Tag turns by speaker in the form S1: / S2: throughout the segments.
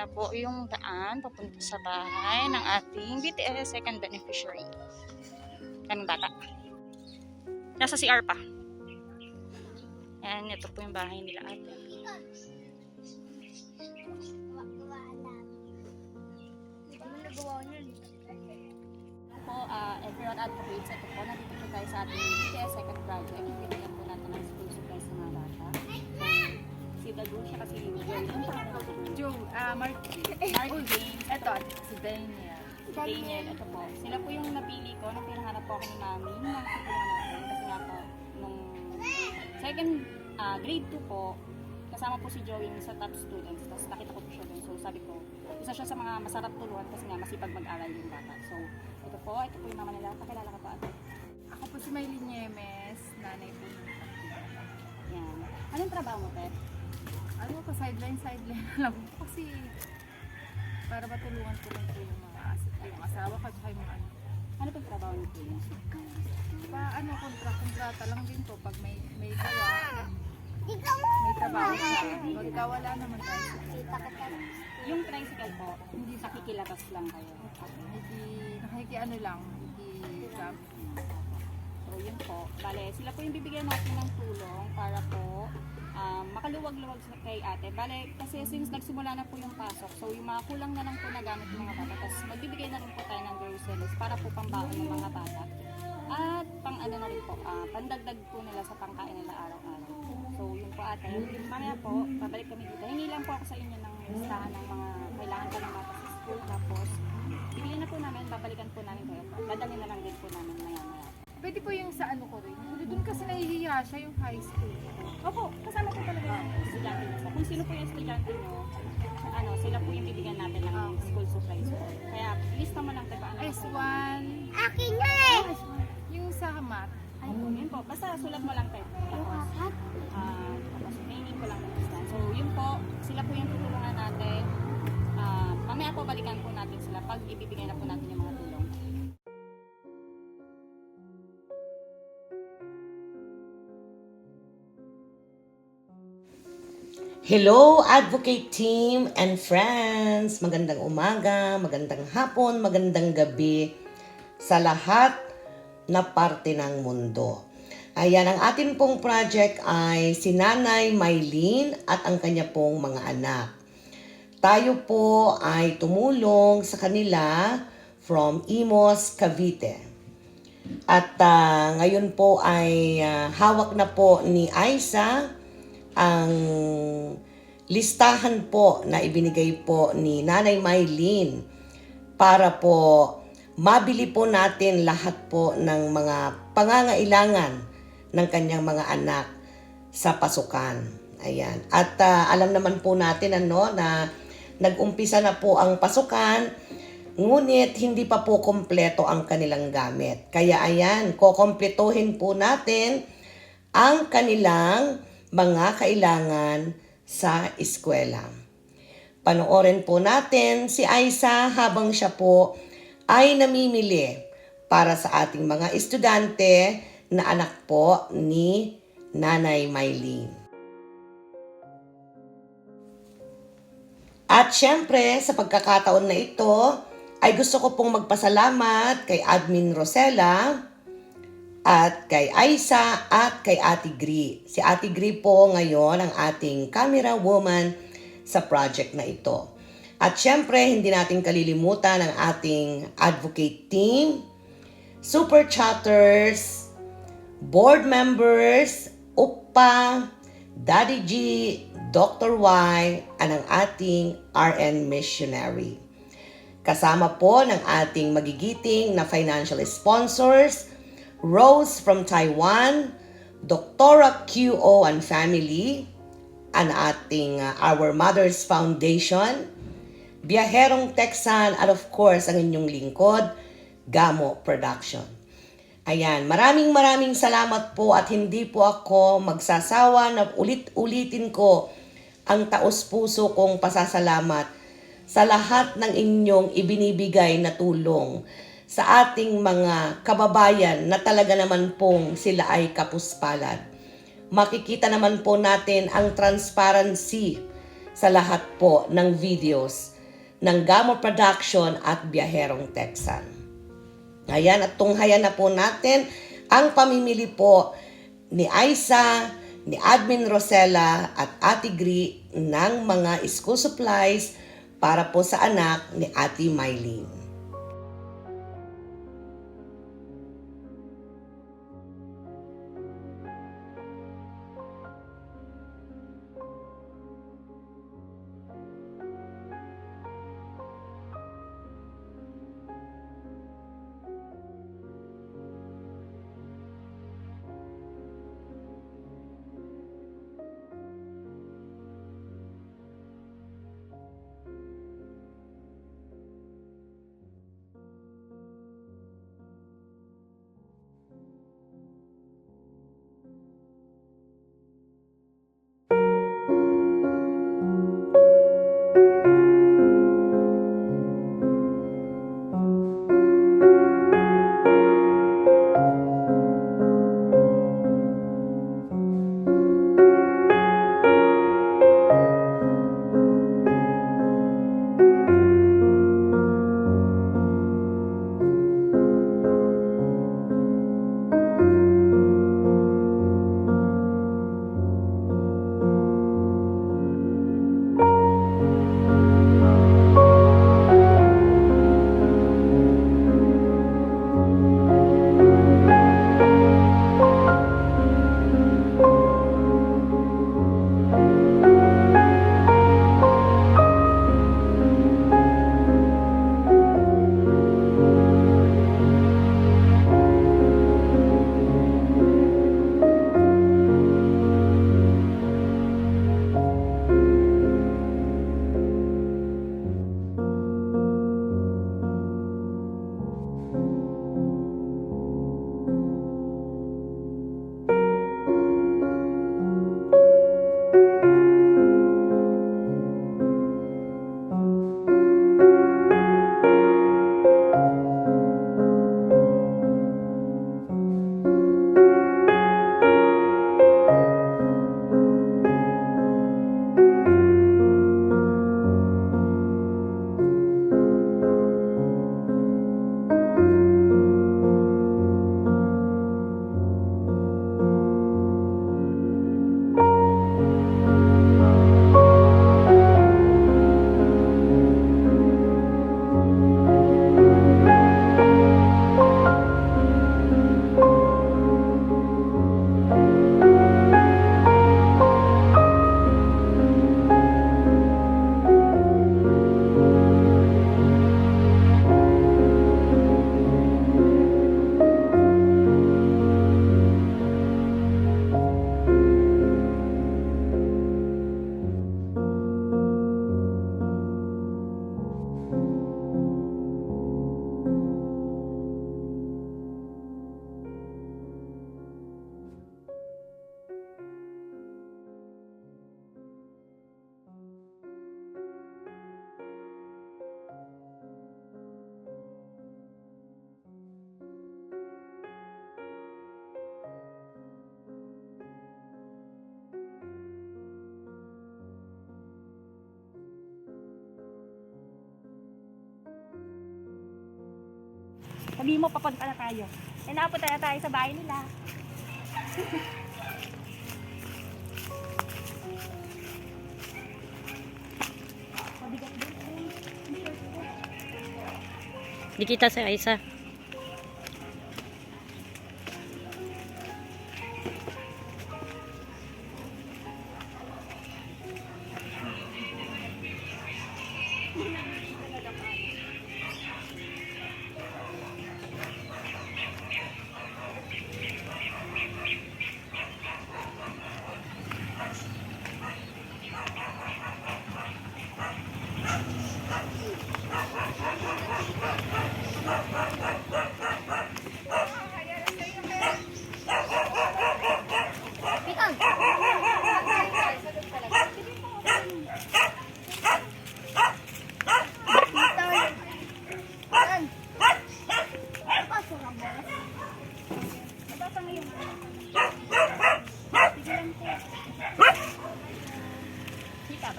S1: na po yung daan papunta sa bahay ng ating BTS second beneficiary. Kaming bata. Nasa CR pa. Yan, ito po yung bahay nila ate. po, uh, everyone advocates, ito po, nandito po tayo sa ating BTS second project. Bibigyan po natin ng school Dagu siya kasi yung pangalan mo?
S2: Joe, ah, Mark,
S1: Mark James.
S2: eto, si Daniel.
S1: Si Daniel, ito po. Sila po yung napili ko nung pinahanap po ako ni Mami nung tutulungan natin. Kasi nga po, nung second ah, grade 2 po, kasama po si Joey sa top students. Tapos nakita ko po siya doon. So sabi ko, isa siya sa mga masarap tuluan kasi nga masipag mag-aral yung bata. So ito po, ito po yung mama nila. Pakilala ka pa ate.
S2: Ako po si Maylin Niemes, nanay po ng
S1: Yan. Anong trabaho mo, Pep?
S2: Ano ko, sideline, sideline na lang po. Kasi para matulungan ko lang po yung mga as- yung asawa ko at yung mga anak.
S1: Ano pong trabaho niyo po yun?
S2: Pa, ano, kontra, kontrata lang din po pag may may gawa. May trabaho. Pagka wala naman tayo.
S1: Yung tricycle po, hindi nakikilatas lang kayo.
S2: Hindi, nakikiano lang. Hindi job.
S1: Yun po. Bale, sila po yung bibigyan natin ng tulong para po um, makaluwag-luwag sa kay ate. Bale, kasi since nagsimula na po yung pasok, so yung mga kulang na lang po na gamit ng mga bata, tapos magbibigay na rin po tayo ng groceries para po pambaon ng mga bata. At pang ano na rin po, ah, pandagdag po nila sa pangkain nila araw-araw. So yun po ate, mamaya po, babalik kami dito. Hingi lang po ako sa inyo ng listahan ng mga kailangan pa ng bata sa school. Tapos, bibili na po namin, babalikan po namin kayo. Dadalhin na lang din po namin maya-maya.
S2: Pwede po yung sa ano ko rin. Doon kasi nahihiya siya yung high school.
S1: Opo, kasama po talaga yung estudyante niyo. Kung sino po yung estudyante niyo, ano, sila po yung bibigyan natin ng
S2: Okay.
S1: school supplies po. Kaya, lista mo lang tayo paano.
S2: S1.
S3: Akin na eh!
S2: Yung sa math.
S1: Ay, yun po. Basta sulat mo lang tayo. Tapos, ah, tapos ko lang ng. So, yun po, sila po yung tutulungan natin. Ah, mamaya po balikan po natin sila pag ibibigay na po natin yung
S4: Hello, advocate team and friends! Magandang umaga, magandang hapon, magandang gabi sa lahat na parte ng mundo. Ayan, ang atin pong project ay si Nanay Maylene at ang kanya pong mga anak. Tayo po ay tumulong sa kanila from Imos, Cavite. At ah, ngayon po ay ah, hawak na po ni Aiza ang listahan po na ibinigay po ni Nanay Maylene para po mabili po natin lahat po ng mga pangangailangan ng kanyang mga anak sa pasukan. Ayan. At ah, alam naman po natin ano na nag-umpisa na po ang pasukan, ngunit hindi pa po kompleto ang kanilang gamit. Kaya ayan, kokompletuhin po natin ang kanilang mga kailangan sa eskwela. Panoorin po natin si Aiza habang siya po ay namimili para sa ating mga estudyante na anak po ni Nanay Maylene. At syempre, sa pagkakataon na ito, ay gusto ko pong magpasalamat kay Admin Rosella at kay Aisa at kay Ate Gri. Si Ate Gri po ngayon ang ating camera woman sa project na ito. At syempre, hindi natin kalilimutan ang ating advocate team, super chatters, board members, UPA, Daddy G, Dr. Y, at ang ating RN missionary. Kasama po ng ating magigiting na financial sponsors, Rose from Taiwan, Doktora QO and Family, ang ating uh, Our Mothers Foundation, Biyaherong Texan, at of course, ang inyong lingkod, Gamo Production. Ayan, maraming maraming salamat po at hindi po ako magsasawa na ulit-ulitin ko ang taos-puso kong pasasalamat sa lahat ng inyong ibinibigay na tulong sa ating mga kababayan na talaga naman pong sila ay kapuspalad. Makikita naman po natin ang transparency sa lahat po ng videos ng Gamo Production at Biyaherong Texan. Ayan, at tunghayan na po natin ang pamimili po ni Aisa, ni Admin Rosella at Ate Gri ng mga school supplies para po sa anak ni Ate Mylene.
S1: Sabi mo, papunta na tayo. Eh, napunta na tayo sa bahay nila.
S3: Di kita sa Aisa.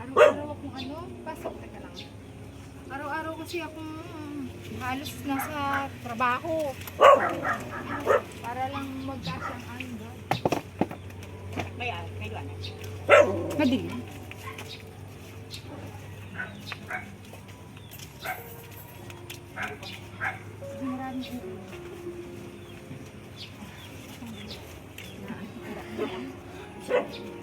S2: Araw-araw akong ano, pasok, teka lang. Araw-araw kasi akong halos nasa trabaho. Para lang magkasyang ano ba?
S1: May, may duwan.
S2: Madali.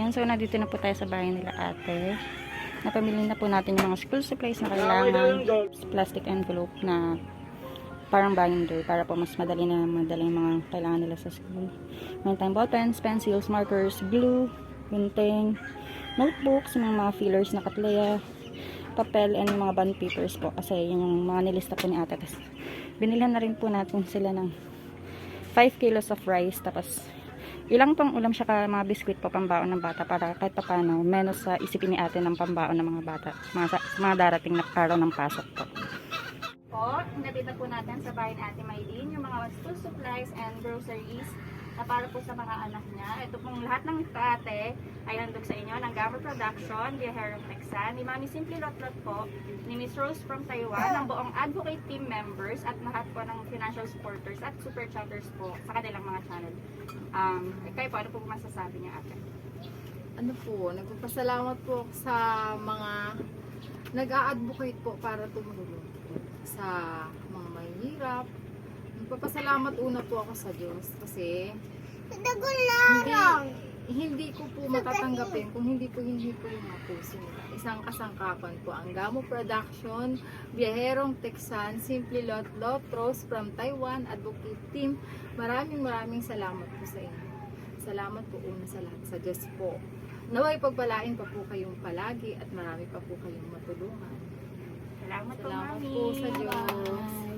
S3: Yan, so nandito na po tayo sa bahay nila ate. Napamili na po natin yung mga school supplies na kailangan. Plastic envelope na parang binder para po mas madali na madali yung mga kailangan nila sa school. Meron tayong ball pens, pencils, markers, glue, gunting, notebooks, yung mga fillers na katleya, papel, and mga bond papers po. Kasi yun yung mga nilista po ni ate. Tapos, binilhan na rin po natin sila ng 5 kilos of rice. Tapos, ilang pang ulam siya ka mga biskwit po pambaon ng bata para kahit pa paano menos sa isipin ni ate ng pambaon ng mga bata mga, mga darating na araw ng pasok po.
S1: po, nandito po natin sa bahay ni Ate Maylene yung mga school supplies and groceries na para po sa mga anak niya. Ito pong lahat ng ito ate ay nandun sa inyo ng Gamma Production, Viajero Texan, ni Mami Simply Lotlot po, ni Miss Rose from Taiwan, ang buong advocate team members at lahat po ng financial supporters at super chatters po sa kanilang mga channel. Um, kayo po, ano po masasabi niya ate?
S2: ano po, nagpapasalamat po sa mga nag-a-advocate po para tumulong sa mga mahihirap. Nagpapasalamat una po ako sa Diyos kasi hindi, hindi ko po matatanggapin kung hindi po hindi po yung mga puso nila. Isang kasangkapan po ang Gamo Production, Biyaherong Texan, Simply Lot Lot, Rose from Taiwan, Advocate Team. Maraming maraming salamat po sa inyo. Salamat po una sa lahat sa Diyos po. Naway pagpalain pa po kayong palagi at marami pa po kayong matulungan.
S1: Salamat, po,
S2: Salamat
S1: Mami.
S2: po sa Diyos.